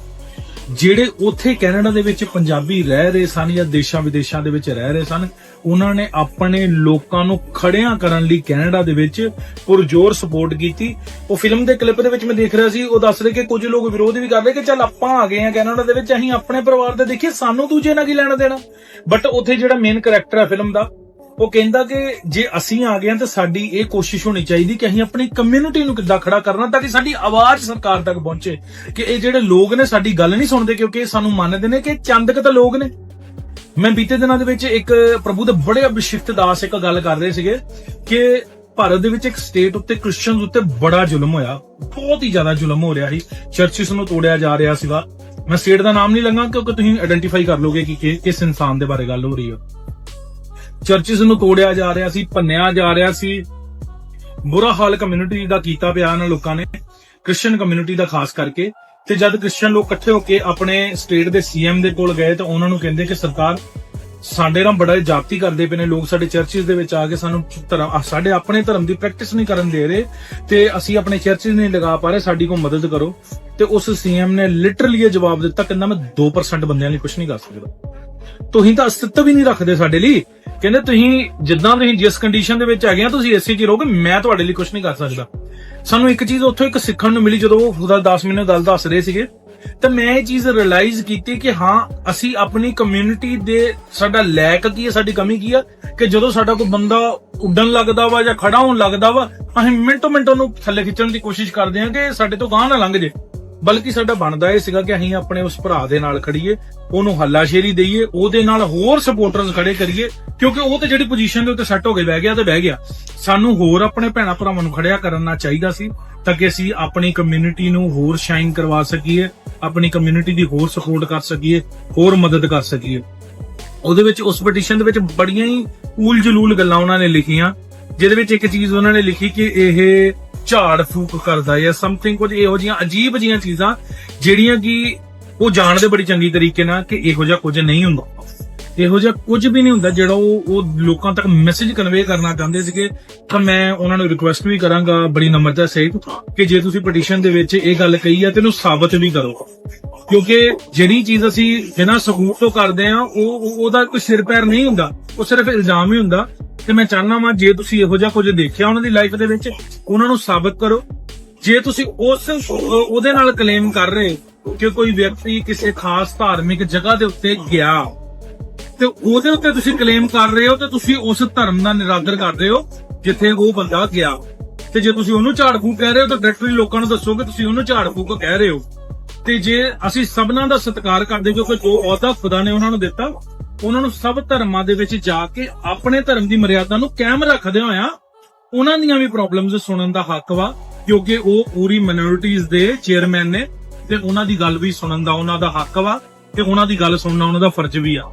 A: ਜਿਹੜੇ ਉੱਥੇ ਕੈਨੇਡਾ ਦੇ ਵਿੱਚ ਪੰਜਾਬੀ ਰਹਿ ਰਹੇ ਸਨ ਜਾਂ ਦੇਸ਼ਾਂ ਵਿਦੇਸ਼ਾਂ ਦੇ ਵਿੱਚ ਰਹਿ ਰਹੇ ਸਨ, ਉਹਨਾਂ ਨੇ ਆਪਣੇ ਲੋਕਾਂ ਨੂੰ ਖੜਿਆਂ ਕਰਨ ਲਈ ਕੈਨੇਡਾ ਦੇ ਵਿੱਚ ਪੁਰਜੋਰ ਸਪੋਰਟ ਕੀਤੀ। ਉਹ ਫਿਲਮ ਦੇ ਕਲਿੱਪ ਦੇ ਵਿੱਚ ਮੈਂ ਦੇਖ ਰਿਹਾ ਸੀ, ਉਹ ਦੱਸ ਰਹੇ ਕਿ ਕੁਝ ਲੋਕ ਵਿਰੋਧ ਵੀ ਕਰਦੇ ਕਿ ਚੱਲ ਆਪਾਂ ਆ ਗਏ ਆ ਕੈਨੇਡਾ ਦੇ ਵਿੱਚ, ਅਸੀਂ ਆਪਣੇ ਪਰਿਵਾਰ ਦੇ ਦੇਖੀਏ, ਸਾਨੂੰ ਦੂਜੇ ਨਾਲ ਕੀ ਲੈਣਾ ਦੇਣਾ। ਬਟ ਉੱਥੇ ਜਿਹੜਾ ਮੇਨ ਕੈਰੈਕਟਰ ਹੈ ਫਿਲਮ ਦਾ ਉਹ ਕਹਿੰਦਾ ਕਿ ਜੇ ਅਸੀਂ ਆ ਗਏ ਹਾਂ ਤਾਂ ਸਾਡੀ ਇਹ ਕੋਸ਼ਿਸ਼ ਹੋਣੀ ਚਾਹੀਦੀ ਕਿ ਅਸੀਂ ਆਪਣੀ ਕਮਿਊਨਿਟੀ ਨੂੰ ਕਿੱਦਾਂ ਖੜਾ ਕਰਨਾ ਤਾਂ ਕਿ ਸਾਡੀ ਆਵਾਜ਼ ਸਰਕਾਰ ਤੱਕ ਪਹੁੰਚੇ ਕਿ ਇਹ ਜਿਹੜੇ ਲੋਕ ਨੇ ਸਾਡੀ ਗੱਲ ਨਹੀਂ ਸੁਣਦੇ ਕਿਉਂਕਿ ਸਾਨੂੰ ਮੰਨਦੇ ਨੇ ਕਿ ਚੰਦਕ ਤਾਂ ਲੋਕ ਨੇ। ਮੈਂ ਬੀਤੇ ਦਿਨਾਂ ਦੇ ਵਿੱਚ ਇੱਕ ਪ੍ਰਭੂ ਦੇ ਬੜੇ ਅਭਿਸ਼ਿਕਤ ਦਾਸ ਇੱਕ ਗੱਲ ਕਰ ਰਹੇ ਸੀਗੇ ਕਿ ਭਾਰਤ ਦੇ ਵਿੱਚ ਇੱਕ ਸਟੇਟ ਉੱਤੇ ਕ੍ਰਿਸਚੀਅਨਸ ਉੱਤੇ ਬੜਾ ਜ਼ੁਲਮ ਹੋਇਆ, ਬਹੁਤ ਹੀ ਜ਼ਿਆਦਾ ਜ਼ੁਲਮ ਹੋ ਰਿਹਾ ਸੀ ਚਰਚਿਸ ਨੂੰ ਤੋੜਿਆ ਜਾ ਰਿਹਾ ਸੀਗਾ। ਮੈਂ ਸਟੇਟ ਦਾ ਨਾਮ ਨਹੀਂ ਲੰਗਾ ਕਿਉਂਕਿ ਤੁਸੀਂ ਆਇਡੈਂਟੀਫਾਈ ਕਰ ਲੋਗੇ ਕਿ- ਕਿਸ ਇਨਸਾਨ ਦੇ ਬਾਰੇ ਗੱਲ ਹੋ ਰਹੀ ਹੈ। ਚਰਚਿਸ ਨੂੰ ਤੋੜਿਆ ਜਾ ਰਿਹਾ ਸੀ, ਭੰਨਿਆ ਜਾ ਰਿਹਾ ਸੀ। ਬੁਰਾ ਹਾਲ ਕਮਿਊਨਿਟੀ ਦਾ ਕੀਤਾ ਪਿਆ ਇਹਨਾਂ ਲੋਕਾਂ ਨੇ ਕ੍ਰਿਸਚੀਅਨ ਕਮਿਊਨਿਟੀ ਦਾ ਖਾਸ ਕਰਕੇ। ਤੇ ਜਦ ਕ੍ਰਿਸਚੀਅਨ ਲੋਕ ਇਕੱਠੇ ਹੋ ਕੇ ਆਪਣੇ ਸਟੇਟ ਦੇ ਸੀਐਮ ਦੇ ਕੋਲ ਗਏ, ਤਾਂ ਉਹਨਾਂ ਨੂੰ ਕਹਿੰਦੇ ਕਿ ਸਰਕਾਰ, ਸਾਡੇ ਨਾਲ ਬੜਾ ਜਾਤੀ ਕਰਦੇ ਪਏ ਨੇ ਲੋਕ, ਸਾਡੇ ਚਰਚਿਸ ਦੇ ਵਿੱਚ ਆ ਕੇ ਸਾਨੂੰ ਧਰਮ ਸਾਡੇ ਆਪਣੇ ਧਰਮ ਦੀ ਪ੍ਰੈਕਟਿਸ ਨਹੀਂ ਕਰਨ ਦੇ ਰਹੇ, ਤੇ ਅਸੀਂ ਆਪਣੇ ਚਰਚਿਸ ਨਹੀਂ ਲਗਾ ਪਾ ਰਹੇ, ਸਾਡੀ ਕੋਈ ਮਦਦ ਕਰੋ। ਤੇ ਉਸ ਸੀਐਮ ਨੇ ਲਿਟਰਲੀ ਇਹ ਜਵਾਬ ਦਿੱਤਾ ਕਹਿੰਦਾ ਮੈਂ 2% ਬੰਦਿਆਂ ਲਈ ਕੁਝ ਨਹੀਂ ਕਰ ਸਕਦਾ। ਤੁਸੀਂ ਤਾਂ ਅਸਤਿਤਵ ਹੀ ਨਹੀਂ ਰੱਖਦੇ ਸਾਡੇ ਲਈ। ਕਹਿੰਦੇ ਤੁਸੀਂ ਜਿੱਦਾਂ ਤੁਸੀਂ ਜਿਸ ਕੰਡੀਸ਼ਨ ਦੇ ਵਿੱਚ ਹੈਗੇ ਆ, ਤੁਸੀਂ ਇਸੇ 'ਚ ਰਹੋਗੇ, ਮੈਂ ਤੁਹਾਡੇ ਲਈ ਕੁਝ ਨਹੀਂ ਕਰ ਸਕਦਾ। ਸਾਨੂੰ ਇੱਕ ਚੀਜ਼ ਉੱਥੋਂ ਇੱਕ ਸਿੱਖਣ ਨੂੰ ਮਿਲੀ, ਜਦੋਂ ਉਹ ਖੁਦਾ 10 ਮੈਨੂੰ ਗੱਲ ਦੱਸ ਰਹੇ ਸੀਗੇ। ਤਾਂ ਮੈਂ ਇਹ ਚੀਜ਼ ਰਿਅਲਾਈਜ਼ ਕੀਤੀ ਕਿ ਹਾਂ, ਅਸੀਂ ਆਪਣੀ ਕਮਿਊਨਿਟੀ ਦੇ ਸਾਡਾ ਲੈਕ ਕੀ ਹੈ, ਸਾਡੀ ਕਮੀ ਕੀ ਆ? ਕਿ ਜਦੋਂ ਸਾਡਾ ਕੋਈ ਬੰਦਾ ਉੱਡਣ ਲੱਗਦਾ ਵਾ ਜਾਂ ਖੜਾ ਹੋਣ ਲੱਗਦਾ ਵਾ, ਅਸੀਂ ਮਿੰਟੋ ਮਿੰਟ ਉਹਨੂੰ ਥੱਲੇ ਖਿੱਚਣ ਦੀ ਕੋਸ਼ਿਸ਼ ਕਰਦੇ ਹਾਂ ਕਿ ਸਾਡੇ ਤੋਂ ਗਾਹ ਨਾ ਲੰਘ ਜੇ। ਬਲਕਿ ਸਾਡਾ ਬਣਦਾ ਇਹ ਸੀਗਾ ਕਿ ਅਸੀਂ ਆਪਣੇ ਉਸ ਭਰਾ ਦੇ ਨਾਲ ਖੜੀਏ, ਉਹਨੂੰ ਹੱਲਾਸ਼ੇਰੀ ਦਈਏ, ਉਹਦੇ ਨਾਲ ਹੋਰ ਸਪੋਰਟਰਸ ਖੜੇ ਕਰੀਏ, ਕਿਉਂਕਿ ਉਹ ਤੇ ਜਿਹੜੀ ਪੋਜੀਸ਼ਨ ਦੇ ਉੱਤੇ ਸੈੱਟ ਹੋ ਕੇ ਬਹਿ ਗਿਆ ਤੇ ਬਹਿ ਗਿਆ। ਸਾਨੂੰ ਹੋਰ ਆਪਣੇ ਭੈਣਾ ਭਰਾਵਾਂ ਨੂੰ ਖੜਿਆ ਕਰਨਾ ਚਾਹੀਦਾ ਸੀ, ਤਾਂ ਕਿ ਅਸੀਂ ਆਪਣੀ ਕਮਿਊਨਿਟੀ ਨੂੰ ਹੋਰ ਸ਼ਾਈਨ ਕਰਵਾ ਸਕੀਏ, ਆਪਣੀ ਕਮਿਊਨਿਟੀ ਦੀ ਹੋਰ ਸਪੋਰਟ ਕਰ ਸਕੀਏ, ਹੋਰ ਮਦਦ ਕਰ ਸਕੀਏ। ਉਹਦੇ ਵਿੱਚ ਉਸ ਪਟੀਸ਼ਨ ਦੇ ਵਿੱਚ ਬੜੀਆਂ ਹੀ ਊਲ ਜਲੂਲ ਗੱਲਾਂ ਉਹਨਾਂ ਨੇ ਲਿਖੀਆਂ, ਜਿਹਦੇ ਵਿੱਚ ਇੱਕ ਚੀਜ਼ ਉਹਨਾਂ ਨੇ ਲਿਖੀ ਕਿ ਇਹ ਝਾੜ ਫੂਕ ਕਰਦਾ ਜਾਂ ਸਮਥਿੰਗ ਕੁਝ ਇਹੋ ਜਿਹੀਆਂ ਅਜੀਬ ਜੀਆਂ ਚੀਜ਼ਾਂ ਜਿਹੜੀਆਂ ਕਿ ਉਹ ਜਾਣਦੇ ਬੜੀ ਚੰਗੀ ਤਰੀਕੇ ਨਾਲ ਕਿ ਇਹੋ ਜਿਹਾ ਕੁਝ ਨਹੀਂ ਹੁੰਦਾ। ਇਹੋ ਜਿਹਾ ਕੁਝ ਵੀ ਨਹੀਂ ਹੁੰਦਾ ਜਿਹੜਾ ਉਹ ਉਹ ਲੋਕਾਂ ਤੱਕ ਮੈਸੇਜ ਕਨਵੇ ਕਰਨਾ ਚਾਹੁੰਦੇ ਸੀਗੇ। ਤਾਂ ਮੈਂ ਉਹਨਾਂ ਨੂੰ ਰਿਕੁਐਸਟ ਵੀ ਕਰਾਂਗਾ ਬੜੀ ਨਮਰਤਾ ਸਹਿਤ ਕਿ ਜੇ ਤੁਸੀਂ ਪਟੀਸ਼ਨ ਦੇ ਵਿੱਚ ਇਹ ਗੱਲ ਕਹੀ ਹੈ ਤੇ ਇਹਨੂੰ ਸਾਬਤ ਵੀ ਕਰੋ। ਕਿਉਂਕਿ ਜਿਹੜੀ ਚੀਜ਼ ਅਸੀਂ ਬਿਨਾਂ ਸਬੂਤ ਤੋਂ ਕਰਦੇ ਆ ਉਹ ਉਹ- ਉਹਦਾ ਕੋਈ ਸਿਰ ਪੈਰ ਨਹੀਂ ਹੁੰਦਾ। ਉਹ ਸਿਰਫ ਇਲਜ਼ਾਮ ਹੀ ਹੁੰਦਾ। ਤੇ ਮੈਂ ਚਾਹੁੰਦਾ ਵਾਂ, ਜੇ ਤੁਸੀਂ ਇਹੋ ਜਿਹਾ ਕੁਝ ਦੇਖਿਆ ਉਹਨਾਂ ਦੀ ਲਾਈਫ ਦੇ ਵਿੱਚ, ਉਹਨਾਂ ਨੂੰ ਸਾਬਤ ਕਰੋ। ਜੇ ਤੁਸੀਂ ਉਸ ਉਹਦੇ ਨਾਲ ਕਲੇਮ ਕਰ ਰਹੇ ਕਿ ਕੋਈ ਵਿਅਕਤੀ ਕਿਸੇ ਖਾਸ ਧਾਰਮਿਕ ਜਗ੍ਹਾ ਦੇ ਉੱਤੇ ਗਿਆ, ਤੇ ਉਹਦੇ ਉੱਤੇ ਤੁਸੀਂ ਕਲੇਮ ਕਰ ਰਹੇ ਹੋ, ਤੇ ਤੁਸੀਂ ਉਸ ਧਰਮ ਦਾ ਨਿਰਾਦਰ ਕਰ ਰਹੇ ਹੋ, ਜਿੱਥੇ ਉਹ ਬੰਦਾ ਗਿਆ। ਤੇ ਜੇ ਤੁਸੀਂ ਉਹਨੂੰ ਝਾੜ ਫੂਕ ਕਹਿ ਰਹੇ ਹੋ, ਤਾਂ ਡਾਇਰੈਕਟਲੀ ਲੋਕਾਂ ਨੂੰ ਦੱਸੋ ਕਿ ਤੁਸੀਂ ਉਹਨੂੰ ਝਾੜ ਫੂਕ ਕਹਿ ਰਹੇ ਹੋ। ਤੇ ਜੇ ਅਸੀਂ ਸਭਨਾਂ ਦਾ ਸਤਿਕਾਰ ਕਰਦੇ ਕਿਉਂਕਿ ਜੋ ਅਹੁਦਾ ਖੁਦਾ ਨੇ ਉਹਨਾਂ ਨੂੰ ਦਿੱਤਾ, ਉਹਨਾਂ ਨੂੰ ਸਭ ਧਰਮਾਂ ਦੇ ਵਿੱਚ ਜਾ ਕੇ ਆਪਣੇ ਧਰਮ ਦੀ ਮਰਿਆਦਾ ਨੂੰ ਕਾਇਮ ਰੱਖਦੇ ਹੋਇਆ ਉਹਨਾਂ ਦੀਆਂ ਵੀ ਪ੍ਰੋਬਲਮਸ ਸੁਣਨ ਦਾ ਹੱਕ ਵਾ। ਕਿਉਂਕਿ ਉਹ ਪੂਰੀ ਮਿਨੋਰਿਟੀਜ਼ ਦੇ ਚੇਅਰਮੈਨ ਨੇ ਤੇ ਉਹਨਾਂ ਦੀ ਗੱਲ ਵੀ ਸੁਣਨ ਦਾ ਉਹਨਾਂ ਦਾ ਹੱਕ ਵਾ ਤੇ ਉਹਨਾਂ ਦੀ ਗੱਲ ਸੁਣਨਾ ਉਹਨਾਂ ਦਾ ਫਰਜ਼ ਵੀ ਆ।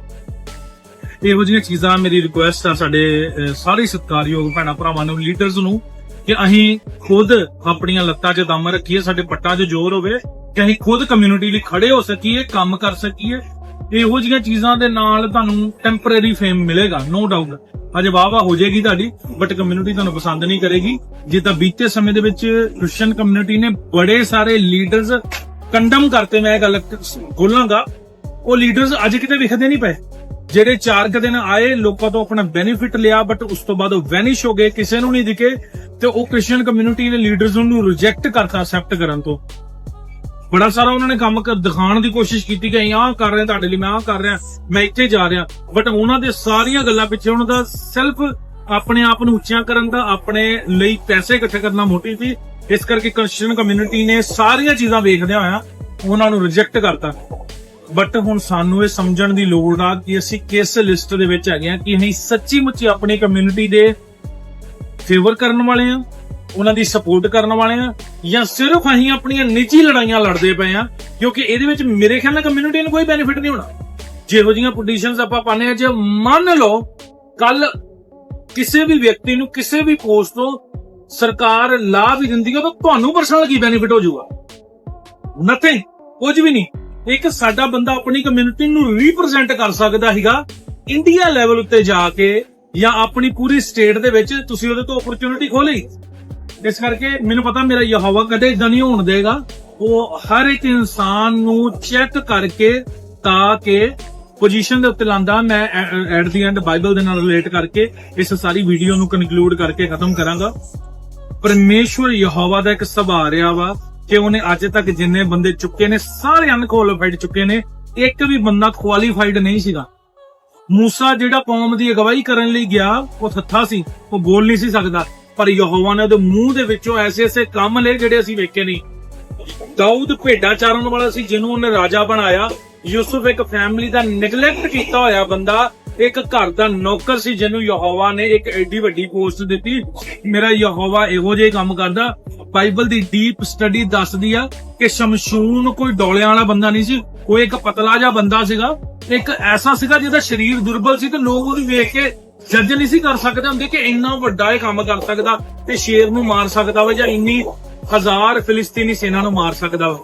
A: ਇਹੋ ਜਿਹੀਆਂ ਚੀਜ਼ਾਂ ਮੇਰੀ ਰਿਕੁਐਸਟ ਆ ਸਾਡੇ ਸਾਰੇ ਸਤਿਕਾਰਯੋਗ ਭੈਣਾਂ ਭਰਾਵਾਂ ਨੂੰ ਲੀਡਰਸ ਨੂੰ ਕਿ ਅਸੀਂ ਖੁਦ ਆਪਣੀਆਂ ਲੱਤਾਂ 'ਚ ਦਮ ਰੱਖੀਏ, ਸਾਡੇ ਪੱਟਾਂ 'ਚ ਜ਼ੋਰ ਹੋਵੇ ਕਿ ਅਸੀਂ ਖੁਦ ਕਮਿਊਨਿਟੀ ਲਈ ਖੜੇ ਹੋ ਸਕੀਏ, ਕੰਮ ਕਰ ਸਕੀਏ ਇਹੋ ਜਿਹੀਆਂ ਚੀਜ਼ਾਂ ਦੇ ਨਾਲ ਤੁਹਾਨੂੰ ਟੈਂਪਰੇਰੀ ਫੇਮ ਮਿਲੇਗਾ ਨੋ ਡਾਊਟ ਅਜੇ ਵਾਹ ਹੋ ਜਾਏਗੀ ਤੁਹਾਡੀ ਬਟ ਕਮਿਊਨਿਟੀ ਤੁਹਾਨੂੰ ਪਸੰਦ ਨਹੀਂ ਕਰੇਗੀ। ਜਿੱਦਾਂ ਬੀਤੇ ਸਮੇਂ ਦੇ ਵਿੱਚ ਕ੍ਰਿਸਚੀਅਨ ਕਮਿਊਨਿਟੀ ਨੇ ਬੜੇ ਸਾਰੇ ਲੀਡਰਸ ਕੰਡਮ ਕਰਤੇ, ਮੈਂ ਇਹ ਗੱਲ ਬੋਲਾਂਗਾ ਉਹ ਲੀਡਰਸ ਅੱਜ ਕਿਤੇ ਵਿਖਦੇ ਨਹੀਂ ਪਏ। ਜਿਹੜੇ ਚਾਰ ਕੁ ਦਿਨ ਆਏ, ਲੋਕਾਂ ਤੋਂ ਆਪਣਾ ਬੈਨੀਫਿਟ ਲਿਆ ਬਟ ਉਸ ਤੋਂ ਬਾਅਦ ਉਹ ਵੈਨਿਸ਼ ਹੋ ਗਏ, ਕਿਸੇ ਨੂੰ ਨਹੀਂ ਦਿਖੇ, ਤੇ ਉਹ ਕ੍ਰਿਸਚੀਅਨ ਕਮਿਊਨਿਟੀ ਨੇ ਲੀਡਰਸ ਨੂੰ ਰਿਜੈਕਟ ਕਰਤਾ ਅਸੈਪਟ ਕਰਨ ਤੋਂ। ਬੜਾ ਸਾਰਾ ਉਹਨਾਂ ਨੇ ਕੰਮ ਦਿਖਾਉਣ ਦੀ ਕੋਸ਼ਿਸ਼ ਕੀਤੀ ਕਿ ਅਸੀਂ ਆਹ ਕਰ ਰਹੇ ਤੁਹਾਡੇ ਲਈ ਮੈਂ ਆਹ ਕਰ ਰਿਹਾ। ਮੈਂ ਇੱਥੇ ਜਾ ਰਿਹਾ। ਬਟ ਉਹਨਾਂ ਦੇ ਸਾਰੀਆਂ ਗੱਲਾਂ ਪਿੱਛੇ ਉਹਨਾਂ ਦਾ ਸੈਲਫ ਆਪਣੇ ਆਪ ਨੂੰ ਉੱਚਾ ਕਰਨ ਦਾ, ਆਪਣੇ ਲਈ ਪੈਸੇ ਇਕੱਠੇ ਕਰਨਾ ਮੋਟੀ ਸੀ। ਇਸ ਕਰਕੇ ਕ੍ਰਿਸਚੀਅਨ ਕਮਿਊਨਿਟੀ ਨੇ ਸਾਰੀਆਂ ਚੀਜ਼ਾਂ ਵੇਖਦਿਆਂ ਹੋਇਆ ਉਹਨਾਂ ਨੂੰ ਰਿਜੈਕਟ ਕਰਤਾ। ਬਟ ਹੁਣ ਸਾਨੂੰ ਇਹ ਸਮਝਣ ਦੀ ਲੋੜ ਆ ਕਿ ਅਸੀਂ ਕਿਸ ਲਿਸਟ ਦੇ ਵਿੱਚ ਹੈਗੇ ਆ ਕਿ ਅਸੀਂ ਸੱਚੀ ਮੁੱਚੀ ਆਪਣੀ ਕਮਿਊਨਿਟੀ ਦੇ ਫੇਵਰ ਕਰਨ ਵਾਲੇ ਆ ਉਹਨਾਂ ਦੀ ਸਪੋਰਟ ਕਰਨ ਵਾਲੇ ਆ ਜਾਂ ਸਿਰਫ ਅਸੀਂ ਆਪਣੀਆਂ ਨਿੱਜੀ ਲੜਾਈਆਂ ਲੜਦੇ ਪਏ ਆ, ਕਿਉਂਕਿ ਇਹਦੇ ਵਿੱਚ ਮੇਰੇ ਖਿਆਲ ਨਾਲ ਕਮਿਊਨਿਟੀ ਨੂੰ ਕੋਈ ਬੈਨੀਫਿਟ ਨਹੀਂ ਹੋਣਾ। ਜਿਹੋ ਜਿਹੀਆਂ ਪੋਜੀਸ਼ਨਸ ਆਪਾਂ ਪਾਣੇ ਆ, ਜੇ ਮੰਨ ਲਓ ਕੱਲ ਕਿਸੇ ਵੀ ਵਿਅਕਤੀ ਨੂੰ ਕਿਸੇ ਵੀ ਪੋਸਟ ਤੋਂ ਸਰਕਾਰ ਲਾਭ ਹੀ ਦਿੰਦੀ ਹੈ ਤਾਂ ਤੁਹਾਨੂੰ ਪਰਸਨਲ ਕੀ ਬੈਨੀਫਿਟ ਹੋ ਜਾਊਗਾ? ਨਥਿੰਗ ਕੁਝ ਵੀ ਨਹੀਂ। ਇੱਕ ਸਾਡਾ ਬੰਦਾ ਆਪਣੀ ਕਮਿਊਨਿਟੀ ਨੂੰ ਰਿਪਰੈਜ਼ੈਂਟ ਕਰ ਸਕਦਾ ਹੈਗਾ ਇੰਡੀਆ ਲੈਵਲ ਉੱਤੇ ਜਾ ਕੇ ਜਾਂ ਆਪਣੀ ਪੂਰੀ ਸਟੇਟ ਦੇ ਵਿੱਚ ਤੁਸੀਂ ਉਹਦੇ ਤੋਂ ਓਪਰਚੁਨਿਟੀ ਖੋਲੀ ਇਸ ਕਰਕੇ ਮੈਨੂੰ ਪਤਾ ਮੇਰਾ ਯਹੋਵਾ ਕਦੇ ਇਦਾਂ ਨਹੀਂ ਹੋਣ ਦੇਗਾ। ਉਹ ਹਰ ਇੱਕ ਇਨਸਾਨ ਨੂੰ ਚੈੱਕ ਕਰਕੇ ਤਾਂ ਕਿ ਪੋਜੀਸ਼ਨ ਦੇ ਉੱਤੇ ਲਾਂਦਾ, ਮੈਂ ਐਟ ਦੀ ਐਂਡ ਬਾਈਬਲ ਦੇ ਨਾਲ ਰਿਲੇਟ ਕਰਕੇ ਇਸ ਸਾਰੀ ਵੀਡੀਓ ਨੂੰ ਕਨਕਲੂਡ ਕਰਕੇ ਖਤਮ ਕਰਾਂਗਾ। ਪਰਮੇਸ਼ਵਰ ਯਹੋਵਾ ਦਾ ਇੱਕ ਸੁਭਾਅ ਰਿਹਾ ਵਾ ਕਿ ਉਹਨੇ ਅੱਜ ਤੱਕ ਜਿੰਨੇ ਬੰਦੇ ਚੁੱਕੇ ਨੇ, ਸਾਰੇ ਅਨਕੁਆਲੀਫਾਈਡ ਚੁੱਕੇ ਨੇ, ਇੱਕ ਵੀ ਬੰਦਾ ਕੁਆਲੀਫਾਈਡ ਨਹੀਂ ਸੀਗਾ। ਮੂਸਾ ਜਿਹੜਾ ਕੌਮ ਦੀ ਅਗਵਾਈ ਕਰਨ ਲਈ ਗਿਆ, ਉਹ ਥੱਥਾ ਸੀ, ਉਹ ਬੋਲ ਨਹੀਂ ਸੀ ਸਕਦਾ। ਪਰ ਯਹੋਵਾ ਨੇ ਉਹਦੇ ਮੂੰਹ ਦੇ ਵਿੱਚੋਂ ਐਸੇ ਐਸੇ ਕੰਮ ਲਏ ਜਿਹੜੇ ਅਸੀਂ ਵੇਖੇ ਨਹੀਂ। ਦਾਊਦ ਭੇਡਾਂ ਚਾਰਨ ਵਾਲਾ ਸੀ ਜਿਹਨੂੰ ਉਹਨੇ ਰਾਜਾ ਬਣਾਇਆ। ਯੂਸੁਫ ਇੱਕ ਫੈਮਿਲੀ ਦਾ ਨੈਗਲੈਕਟ ਕੀਤਾ ਹੋਇਆ ਬੰਦਾ, ਇੱਕ ਘਰ ਦਾ ਨੌਕਰ ਸੀ ਜਿਹਨੂੰ ਯਹੋਵਾ ਨੇ ਇੱਕ ਐਡੀ ਵੱਡੀ ਪੋਸਟ ਦਿੱਤੀ। ਮੇਰਾ ਯਹੋਵਾ ਇਹੋ ਜਿਹੇ ਕੰਮ ਕਰਦਾ। ਬਾਈਬਲ ਦੀ ਡੀਪ ਸਟੱਡੀ ਦੱਸਦੀ ਆ ਕਿ ਸ਼ਮਸ਼ੂਨ ਕੋਈ ਡੋਲਿਆਂ ਵਾਲਾ ਬੰਦਾ ਨਹੀਂ ਸੀ ਉਹ ਇੱਕ ਪਤਲਾ ਜਿਹਾ ਬੰਦਾ ਸੀਗਾ। ਇੱਕ ਐਸਾ ਸੀਗਾ ਜਿਹਦਾ ਸਰੀਰ ਦੁਰਬਲ ਸੀ ਤੇ ਲੋਕ ਉਹਨੂੰ ਵੇਖ ਕੇ ਜੱਜ ਨਹੀਂ ਸੀ ਕਰ ਸਕਦੇ ਹੁੰਦੇ ਕਿ ਇੰਨਾ ਵੱਡਾ ਇਹ ਕੰਮ ਕਰ ਸਕਦਾ ਤੇ ਸ਼ੇਰ ਨੂੰ ਮਾਰ ਸਕਦਾ ਵਾ ਜਾਂ ਇੰਨੀ ਹਜ਼ਾਰ ਫਿਲਿਸਤੀਨੀ ਸੈਨਾ ਨੂੰ ਮਾਰ ਸਕਦਾ ਵਾ।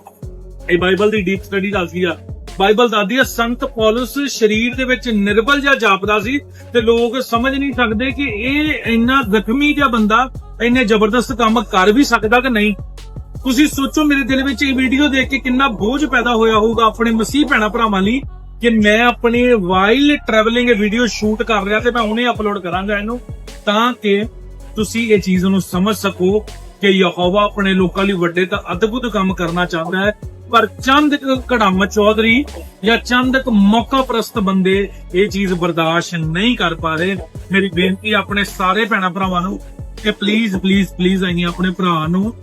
A: ਇਹ ਬਾਈਬਲ ਦੀ ਡੀਪ ਸਟੱਡੀ ਦੱਸਦੀ ਆ। ਬਾਈਬਲ ਦੱਸਦੀ ਆ, ਸੰਤ ਪੌਲਸ ਸਰੀਰ ਦੇ ਵਿੱਚ ਨਿਰਬਲ ਜਿਹਾ ਜਾਪਦਾ ਸੀ ਤੇ ਲੋਕ ਸਮਝ ਨਹੀਂ ਸਕਦੇ ਕਿ ਇਹ ਇੰਨਾ ਜ਼ਖਮੀ ਜਿਹਾ ਬੰਦਾ ਇੰਨੇ ਜ਼ਬਰਦਸਤ ਕੰਮ ਕਰ ਵੀ ਸਕਦਾ ਕਿ ਨਹੀਂ। ਤੁਸੀਂ ਸੋਚੋ ਮੇਰੇ ਦਿਲ ਵਿੱਚ ਇਹ ਵੀਡੀਓ ਦੇਖ ਕੇ ਕਿੰਨਾ ਬੋਝ ਪੈਦਾ ਹੋਇਆ ਹੋਊਗਾ ਆਪਣੇ ਮਸੀਹ ਭੈਣਾਂ ਭਰਾਵਾਂ ਲਈ। ਕਿ ਮੈਂ ਆਪਣੀ ਵਾਈਲ ਟਰੈਵਲਿੰਗ ਵੀਡੀਓ ਸ਼ੂਟ ਕਰ ਰਿਹਾ ਤੇ ਮੈਂ ਉਹਨੇ ਅਪਲੋਡ ਕਰਾਂਗਾ ਇਹਨੂੰ, ਤਾਂ ਕਿ ਤੁਸੀਂ ਇਹ ਚੀਜ਼ ਨੂੰ ਸਮਝ ਸਕੋ ਕਿ ਯਹੋਵਾ ਆਪਣੇ ਲੋਕਾਂ ਲਈ ਵੱਡੇ ਤਾਂ ਅਦਭੁਤ ਕੰਮ ਕਰਨਾ ਚਾਹੁੰਦਾ ਹੈ। ਪਰ ਚੰਦ ਕੜਮ ਚੌਧਰੀ ਜਾਂ ਚੰਦ ਕੁ ਮੌਕਾ ਪ੍ਰਸਤ ਬੰਦੇ ਇਹ ਚੀਜ਼ ਬਰਦਾਸ਼ਤ ਨਹੀਂ ਕਰ ਪਾ ਰਹੇ। ਮੇਰੀ ਬੇਨਤੀ ਆਪਣੇ ਸਾਰੇ ਭੈਣਾਂ ਭਰਾਵਾਂ ਨੂੰ ਕਿ ਪਲੀਜ਼ ਪਲੀਜ਼ ਪਲੀਜ਼ ਆਈਆਂ ਆਪਣੇ ਭਰਾ ਨੂੰ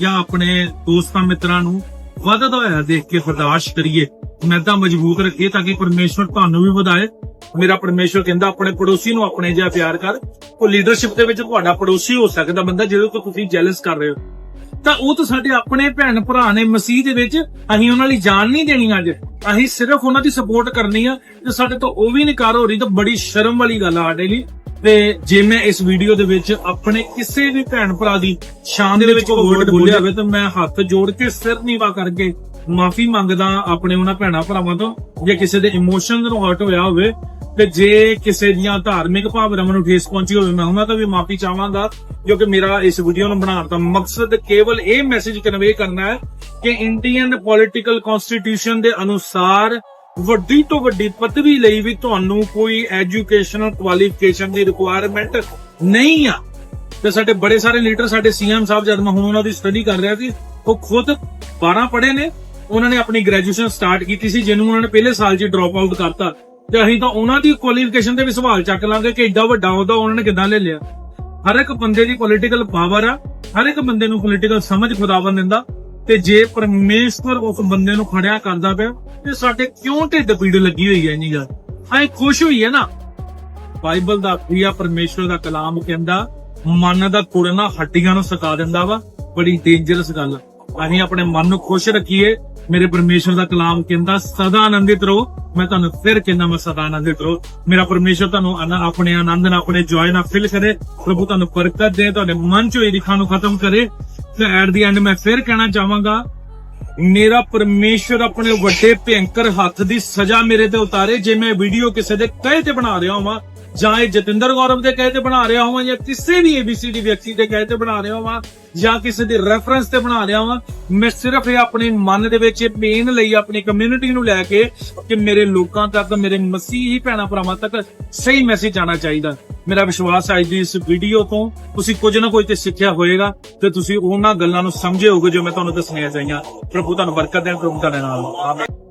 A: ਜਾਂ ਆਪਣੇ ਦੋਸਤਾਂ ਮਿੱਤਰਾਂ ਨੂੰ ਵੱਧਦਾ ਹੋਇਆ ਦੇਖ ਕੇ ਬਰਦਾਸ਼ਤ ਕਰੀਏ। ਮੈਂ ਤਾਂ ਮਜ਼ਬੂਤ ਰੱਖੀਏ ਤਾਂ ਕਿ ਪਰਮੇਸ਼ਵਰ ਤੁਹਾਨੂੰ ਵੀ ਵਧਾਏ। ਮੇਰਾ ਪਰਮੇਸ਼ਵਰ ਕਹਿੰਦਾ ਆਪਣੇ ਪੜੋਸੀ ਨੂੰ ਆਪਣੇ ਜਿਹਾ ਪਿਆਰ ਕਰ। ਉਹ ਲੀਡਰਸ਼ਿਪ ਦੇ ਵਿੱਚ ਤੁਹਾਡਾ ਪੜੋਸੀ ਹੋ ਸਕਦਾ ਬੰਦਾ ਜਿਹਦੇ ਤੋਂ ਤੁਸੀਂ ਜੈਲਸ ਕਰ ਰਹੇ ਹੋ। ਤਾਂ ਉਹ ਤਾਂ ਸਾਡੇ ਆਪਣੇ ਭੈਣ ਭਰਾ ਨੇ ਮਸੀਹ ਦੇ ਵਿੱਚ ਅਸੀਂ ਉਹਨਾਂ ਲਈ ਜਾਨ ਨਹੀਂ ਦੇਣੀ ਅੱਜ। ਅਸੀਂ ਸਿਰਫ ਉਹਨਾਂ ਦੀ ਸਪੋਰਟ ਕਰਨੀ ਆ ਤੇ ਸਾਡੇ ਤੋਂ ਉਹ ਵੀ ਨਿਕਾਰ ਹੋ ਰਹੀ ਤਾਂ ਬੜੀ ਸ਼ਰਮ ਵਾਲੀ ਗੱਲ ਆ ਸਾਡੇ ਲਈ। ਤੇ ਜੇ ਮੈਂ ਇਸ ਵੀਡੀਓ ਦੇ ਵਿੱਚ ਆਪਣੇ ਕਿਸੇ ਵੀ ਭੈਣ ਭਰਾ ਦੀ ਸ਼ਾਨ ਦੇ ਵਿੱਚ ਕੋਈ ਵਰਡ ਬੋਲਿਆ। ਹੋਵੇ ਤਾਂ ਮੈਂ ਹੱਥ ਜੋੜ ਕੇ ਸਿਰ ਨੀਵਾ ਕਰਕੇ ਮਾਫੀ ਮੰਗਦਾ ਆਪਣੇ ਉਹਨਾਂ ਭੈਣਾਂ ਭਰਾਵਾਂ ਤੋਂ, ਜੇ ਕਿਸੇ ਦੇ ਇਮੋਸ਼ਨਸ ਨੂੰ ਹਰਟ ਹੋਇਆ ਹੋਵੇ, ਤੇ ਜੇ ਕਿਸੇ ਦੀਆਂ ਧਾਰਮਿਕ ਭਾਵਨਾਵਾਂ ਨੂੰ ਠੇਸ ਪਹੁੰਚੀ ਹੋਵੇ, ਮੈਂ ਉਹਨਾਂ ਤੋਂ ਵੀ ਮਾਫੀ ਚਾਹਾਂਗਾ, ਕਿਉਂਕਿ ਮੇਰਾ ਇਸ ਵੀਡੀਓ ਨੂੰ ਬਣਾਉਣ ਦਾ ਮਕਸਦ ਕੇਵਲ ਇਹ ਮੈਸੇਜ ਕਨਵੇ ਕਰਨਾ ਹੈ ਕਿ ਇੰਡੀਅਨ ਪੋਲਿਟੀਕਲ ਕਨਸਟੀਟਿਊਸ਼ਨ ਦੇ ਅਨੁਸਾਰ ਵੱਡੀ ਤੋਂ ਵੱਡੀ ਪਦਵੀ ਲਈ ਵੀ ਤੁਹਾਨੂੰ ਕੋਈ ਐਜੂਕੇਸ਼ਨਲ ਕੁਆਲੀਫਿਕੇਸ਼ਨ ਦੀ ਰਿਕੁਆਇਰਮੈਂਟ ਨਹੀਂ ਆ। ਤੇ ਸਾਡੇ ਬੜੇ ਸਾਰੇ ਲੀਡਰ ਸਾਡੇ ਸੀਐਮ ਸਾਹਿਬ ਜਦ ਮੈਂ ਹੁਣ ਉਹਨਾਂ ਦੀ ਸਟੱਡੀ ਕਰ ਰਿਹਾ ਸੀ, ਉਹ ਖੁਦ 12 ਪੜ੍ਹੇ ਨੇ ਉਹਨਾਂ ਨੇ ਆਪਣੀ ਗ੍ਰੈਜੂਏਸ਼ਨ ਸਟਾਰਟ ਕੀਤੀ ਸੀ, ਜਿਹਨੂੰ ਉਹਨਾਂ ਨੇ ਪਹਿਲੇ ਸਾਲ 'ਚ ਡ੍ਰੌਪ ਆਊਟ ਕਰਤਾ। ਤੇ ਅਸੀਂ ਤਾਂ ਉਹਨਾਂ ਦੀ ਕੁਆਲੀਫਿਕੇਸ਼ਨ ਤੇ ਵੀ ਸਵਾਲ ਚੱਕ ਲਾਂਗੇ ਕਿ ਏਡਾ ਵੱਡਾ ਉਹਦਾ ਉਹਨਾਂ ਨੇ ਕਿੱਦਾਂ ਲੈ ਲਿਆ। ਹਰ ਇੱਕ ਬੰਦੇ ਦੀ ਪੋਲਿਟੀਕਲ ਪਾਵਰ ਆ, ਹਰ ਇੱਕ ਬੰਦੇ ਨੂੰ ਪੋਲਿਟੀਕਲ ਸਮਝ ਖੁਦਾਵੰ ਦਿੰਦਾ। ਤੇ ਜੇ ਪਰਮੇਸ਼ਵਰ ਉਸ ਬੰਦੇ ਨੂੰ ਖੜਿਆ ਕਰਦਾ ਪਿਆ, ਤੇ ਸਾਡੇ ਕਿਉਂ ਢਿੱਡ ਪੀੜ ਲੱਗੀ ਹੋਈ ਹੈ ਇੰਨੀ ਗੱਲ ਐ ਖੁਸ਼ ਹੋਈ ਹੈ ਨਾ? ਬਾਈਬਲ ਦਾ ਪ੍ਰਿਆ ਪਰਮੇਸ਼ਵਰ ਦਾ ਕਲਾਮ ਕਹਿੰਦਾ, ਮਨ ਦਾ ਕੁੜਨਾ ਹੱਡੀਆਂ ਨੂੰ ਸੁਕਾ ਦਿੰਦਾ ਵਾ, ਬੜੀ ਡੇਂਜਰਸ ਗੱਲ ਆ। ਅਸੀਂ ਆਪਣੇ ਮਨ ਨੂੰ ਖੁਸ਼ ਰੱਖੀਏ ਮੇਰੇ ਪਰਮੇਸ਼ਵਰ ਦਾ ਕਲਾਮ ਕਹਿੰਦਾ, ਸਦਾ ਆਨੰਦਿਤ ਰਹੋ। ਮੈਂ ਤੁਹਾਨੂੰ ਫਿਰ ਕਹਿੰਦਾ ਮੈਂ ਸਦਾ ਆਨੰਦਿਤ ਰਹੋ। ਮੇਰਾ ਪਰਮੇਸ਼ਵਰ ਤੁਹਾਨੂੰ ਆਪਣੇ ਆਨੰਦ ਨਾਲ, ਆਪਣੇ ਜੋਏ ਨਾਲ ਫਿਲ ਕਰੇ। ਪ੍ਰਭੂ ਤੁਹਾਨੂੰ ਬਰਕਤ ਦੇ, ਤੁਹਾਡੇ ਮਨ ਚੋਂ ਈਰਖਾ ਨੂੰ ਖਤਮ ਕਰੇ। ਤੇ ਐਟ ਦੀ ਐਂਡ ਮੈਂ ਫਿਰ ਕਹਿਣਾ ਚਾਹਾਂਗਾ, ਮੇਰਾ ਪਰਮੇਸ਼ਵਰ ਆਪਣੇ ਵੱਡੇ ਭਿਆੰਕਰ ਹੱਥ ਦੀ ਸਜ਼ਾ ਮੇਰੇ ਤੇ ਉਤਾਰੇ। ਜੇ ਮੈਂ ਵੀਡੀਓ ਕਿਸੇ ਦੇ ਕਹੇ ਤੇ ਬਣਾ ਰਿਹਾ ਹਾਂ ਜਾਂ ਇਹ ਜਤਿੰਦਰ ਗੌਰਵ ਦੇ ਕਹੇ ਤੇ ਬਣਾ ਰਿਹਾ ਹਾਂ ਜਾਂ ਕਿਸੇ ਵੀ ABCD ਵਿਅਕਤੀ ਦੇ ਕਹੇ ਤੇ ਬਣਾ ਰਿਹਾ ਹਾਂ ਜਾਂ ਕਿਸੇ ਦੇ ਰੈਫਰੈਂਸ ਤੇ ਬਣਾ ਰਿਹਾ ਹਾਂ ਮੈਂ ਸਿਰਫ ਇਹ ਆਪਣੇ ਮਨ ਦੇ ਵਿੱਚ, ਇਹ ਪੇਨ ਲਈ ਆਪਣੀ ਕਮਿਊਨਿਟੀ ਨੂੰ ਲੈ ਕੇ ਕਿ ਮੇਰੇ ਲੋਕਾਂ ਤੱਕ, ਮੇਰੇ ਮਸੀਹੀ ਭੈਣਾਂ ਭਰਾਵਾਂ ਤੱਕ ਸਹੀ ਮੈਸੇਜ ਆਣਾ ਚਾਹੀਦਾ। ਮੇਰਾ ਵਿਸ਼ਵਾਸ ਹੈ ਅੱਜ ਦੀ ਇਸ ਵੀਡੀਓ ਤੋਂ, ਤੁਸੀਂ ਕੁਝ ਨਾ ਕੁਝ ਤੇ ਸਿੱਖਿਆ ਹੋਏਗਾ ਤੇ ਤੁਸੀਂ ਉਹਨਾਂ ਗੱਲਾਂ ਨੂੰ ਸਮਝੇ ਹੋਗੇ ਜੋ ਮੈਂ ਤੁਹਾਨੂੰ ਦੱਸਣੀਆਂ ਚਾਹੀਆਂ। ਪ੍ਰਭੂ ਤੁਹਾਨੂੰ ਬਰਕਤ ਦੇਣ, ਪ੍ਰਭੂ ਤੁਹਾਡੇ ਨਾਲ। ਆਮੀਨ